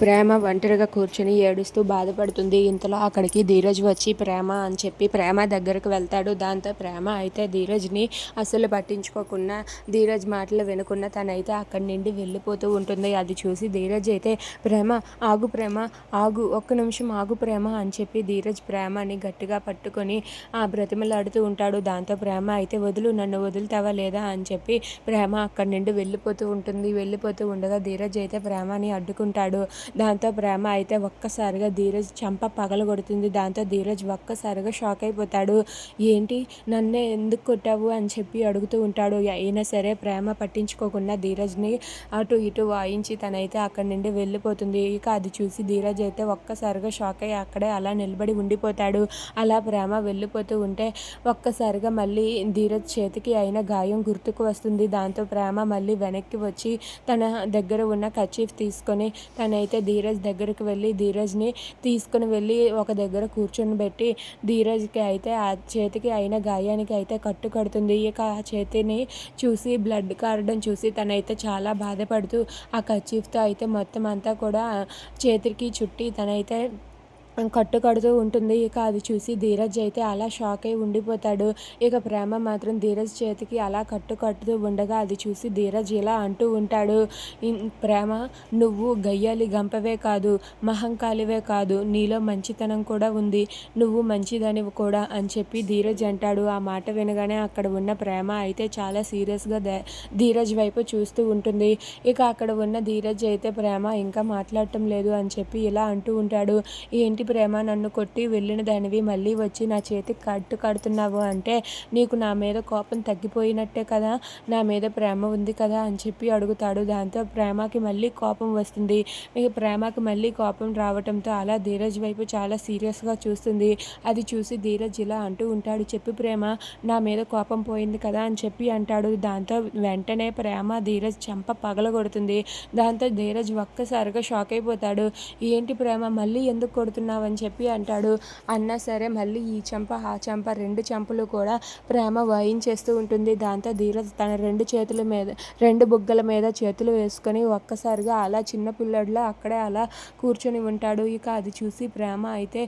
ప్రేమ ఒంటరిగా కూర్చుని ఏడుస్తూ బాధపడుతుంది. ఇంతలో అక్కడికి ధీరజ్ వచ్చి ప్రేమ అని చెప్పి ప్రేమ దగ్గరకు వెళ్తాడు. దాంతో ప్రేమ అయితే ధీరజ్ని అసలు పట్టించుకోకుండా ధీరజ్ మాటలు వినకుండా తనైతే అక్కడి నుండి వెళ్ళిపోతూ ఉంటుంది. అది చూసి ధీరజ్ అయితే ప్రేమ ఆగు ప్రేమ ఆగు ఒక్క నిమిషం ఆగు ప్రేమ అని చెప్పి ధీరజ్ ప్రేమని గట్టిగా పట్టుకొని ఆ బ్రతిమలాడుతూ ఉంటాడు. దాంతో ప్రేమ అయితే వదులు నన్ను వదులుతావా లేదా అని చెప్పి ప్రేమ అక్కడి నుండి వెళ్ళిపోతూ ఉంటుంది. వెళ్ళిపోతూ ఉండగా ధీరజ్ అయితే ప్రేమని అడ్డుకుంటాడు. దాంతో ప్రేమ అయితే ఒక్కసారిగా ధీరజ్ చంప పగలగొడుతుంది. దాంతో ధీరజ్ ఒక్కసారిగా షాక్ అయిపోతాడు. ఏంటి? నన్నే ఎందుకు కొట్టావు అని చెప్పి అడుగుతూ ఉంటాడు. అయినా సరే ప్రేమ పట్టించుకోకుండా ధీరజ్ని అటు ఇటు వాయించి తనైతే అక్కడి నుండి వెళ్ళిపోతుంది. ఇక అది చూసి ధీరజ్ అయితే ఒక్కసారిగా షాక్ అయ్యి అక్కడే అలా నిలబడి ఉండిపోతాడు. అలా ప్రేమ వెళ్ళిపోతూ ఉంటే ఒక్కసారిగా మళ్ళీ ధీరజ్ చేతికి అయిన గాయం గుర్తుకు వస్తుంది. దాంతో ప్రేమ మళ్ళీ వెనక్కి వచ్చి తన దగ్గర ఉన్న కచీఫ్ తీసుకొని తనైతే అయితే ధీరజ్ దగ్గరికి వెళ్ళి ధీరజ్ని తీసుకుని వెళ్ళి ఒక దగ్గర కూర్చొని పెట్టి ధీరజ్కి అయితే ఆ చేతికి అయిన గాయానికి అయితే కట్టు కడుతుంది. ఇక ఆ చేతిని చూసి బ్లడ్ కారడం చూసి తనైతే చాలా బాధపడుతూ ఆ కచీఫ్తో అయితే మొత్తం అంతా కూడా చేతికి చుట్టి తనైతే కట్టు కడుతూ ఉంటుంది. ఇక అది చూసి ధీరజ్ అయితే అలా షాక్ అయి ఉండిపోతాడు. ఇక ప్రేమ మాత్రం ధీరజ్ చేతికి అలా కట్టు కట్టుతూ ఉండగా అది చూసి ధీరజ్ ఇలా అంటూ ఉంటాడు. ప్రేమ నువ్వు గయ్యాలి గంపవే కాదు మహంకాలివే కాదు నీలో మంచితనం కూడా ఉంది నువ్వు మంచిదనివి కూడా అని చెప్పి ధీరజ్ అంటాడు. ఆ మాట వినగానే అక్కడ ఉన్న ప్రేమ అయితే చాలా సీరియస్గా ధీరజ్ వైపు చూస్తూ ఉంటుంది. ఇక అక్కడ ఉన్న ధీరజ్ అయితే ప్రేమ ఇంకా మాట్లాడటం లేదు అని చెప్పి ఇలా అంటూ ఉంటాడు. ఏంటి ప్రేమ నన్ను కొట్టి వెళ్ళిన దానివి మళ్ళీ వచ్చి నా చేతికి కట్టు కడుతున్నావు అంటే నీకు నా మీద కోపం తగ్గిపోయినట్టే కదా నా మీద ప్రేమ ఉంది కదా అని చెప్పి అడుగుతాడు. దాంతో ప్రేమకి మళ్ళీ కోపం వస్తుంది. మీకు ప్రేమకి మళ్ళీ కోపం రావడంతో అలా ధీరజ్ వైపు చాలా సీరియస్గా చూస్తుంది. అది చూసి ధీరజ్ ఇలా అంటూ ఉంటాడు. చెప్పి ప్రేమ నా మీద కోపం పోయింది కదా అని చెప్పి అంటాడు. దాంతో వెంటనే ప్రేమ ధీరజ్ చెంప పగలగొడుతుంది. దాంతో ధీరజ్ ఒక్కసారిగా షాక్ అయిపోతాడు. ఏంటి ప్రేమ మళ్ళీ ఎందుకు కొడుతున్నావు? అని చెప్పి అంటాడు. అన్నా సరే మళ్ళీ ఈ చెంప ఆ చెంప రెండు చెంపలు కూడా ప్రేమ వాయించేస్తూ ఉంటుంది. దాంతో ధీరజ్ తన రెండు చేతుల మీద రెండు బుగ్గల మీద చేతులు వేసుకొని ఒక్కసారిగా అలా చిన్న పిల్లడిలో అక్కడే అలా కూర్చొని ఉంటాడు. ఇక అది చూసి ప్రేమ అయితే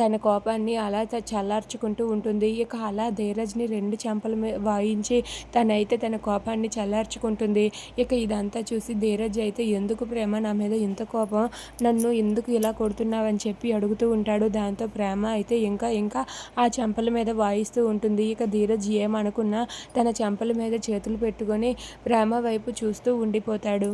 తన కోపాన్ని అలా చల్లార్చుకుంటూ ఉంటుంది. ఇక అలా ధీరజ్ని రెండు చెంపల మీద వాయించి తనైతే తన కోపాన్ని చల్లార్చుకుంటుంది. ఇక ఇదంతా చూసి ధీరజ్ అయితే ఎందుకు ప్రేమ నా మీద ఇంత కోపం? నన్ను ఎందుకు ఇలా కొడుతున్నావని చెప్పి అడుగు అడుగుతూ ఉంటాడు. దాంతో ప్రేమ అయితే ఇంకా ఇంకా ఆ చెంపల మీద వాయిస్తూ ఉంటుంది. ఇక ధీరజ్ ఏమనుకున్నా తన చెంపల మీద చేతులు పెట్టుకొని ప్రేమ వైపు చూస్తూ ఉండిపోతాడు.